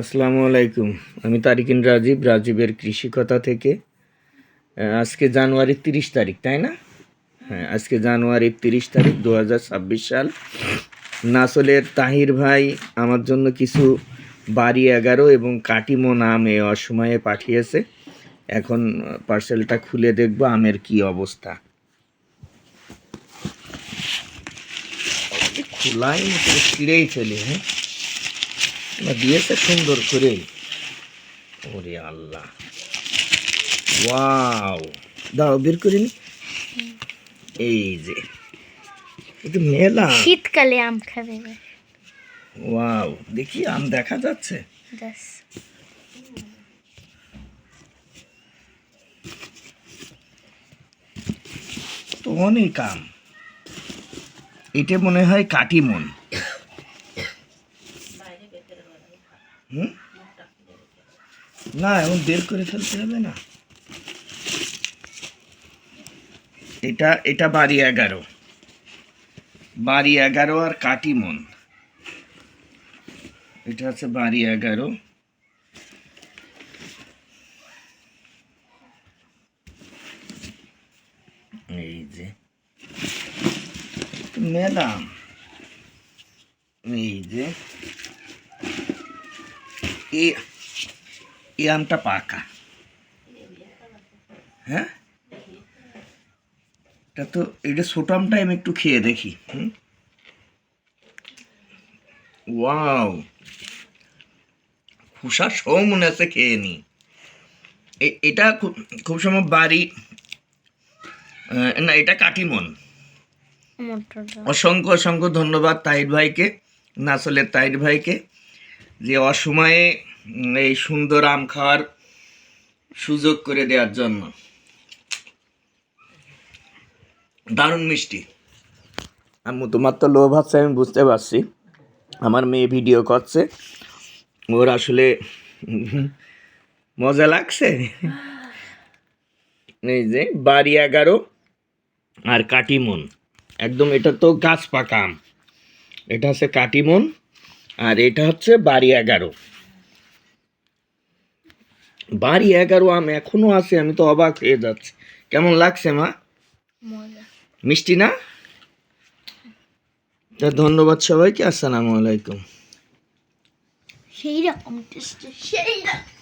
আসসালামু আলাইকুম। আমি তারিকিন রাজীব, রাজীবের কৃষিকথা থেকে। আজকে জানুয়ারির তিরিশ তারিখ, তাই না? হ্যাঁ আজকে জানুয়ারির তিরিশ তারিখ দু হাজার ছাব্বিশ সাল। নাসলের তাহির ভাই আমার জন্য কিছু বাড়ি এগারো এবং কাটিমো নাম এ অসময়ে পাঠিয়েছে। এখন পার্সেলটা খুলে দেখব আমের কি অবস্থা। খোলাই ছিঁড়েই ফেলি হ্যাঁ? না দিয়েছে সুন্দর করে ওরে আল্লাহ। ওয়াও। দাও বের করে নি। এই যে একটু মেলা। শীতকালে আম খাবে। ওয়াও দেখি আম দেখা যাচ্ছে। তো অনেক আম। এটা মনে হয় কাটিমন। না, এখন বের করে ফেলতে হবে না। এটা এটা বাড়ি এগারো। বাড়ি এগারো আর কাটিমন। এটা হচ্ছে বাড়ি এগারো। এই যে ম্যাডাম এই যে এই এই আমটা পাকা। হ্যাঁ? এটা তো এটা ছোট আমটা আমি একটু খেয়ে দেখি হুম? ওয়াও! খোসা সহ মনে আছে খেয়ে নি। এটা খুব খুব সময় বাড়ি না এটা কাটিমন অসংখ্য অসংখ্য ধন্যবাদ তাহির ভাইকে নাসলের তাহির ভাইকে যে অসময়ে এই সুন্দর আম খাওয়ার সুযোগ করে দেওয়ার জন্য। দারুণ মিষ্টি। আম্মু, তোমার তো লোভ আছে, আমি বুঝতে পারছি। আমার মেয়ে ভিডিও করছে। ওর আসলে মজা লাগছে। এই যে, বাড়ি এগারো আর কাটিমন। একদম এটা তো গাছ পাকা আম। এটা হচ্ছে কাটিমন আর এটা হচ্ছে বাড়ি এগারো। বাড়ি এগারো আম এখনও আছে আমি তো অবাক হয়ে যাচ্ছি। কেমন লাগছে মা? মিষ্টি না? তা ধন্যবাদ সবাইকে আসসালামু আলাইকুম। সেই রকম সেই রকম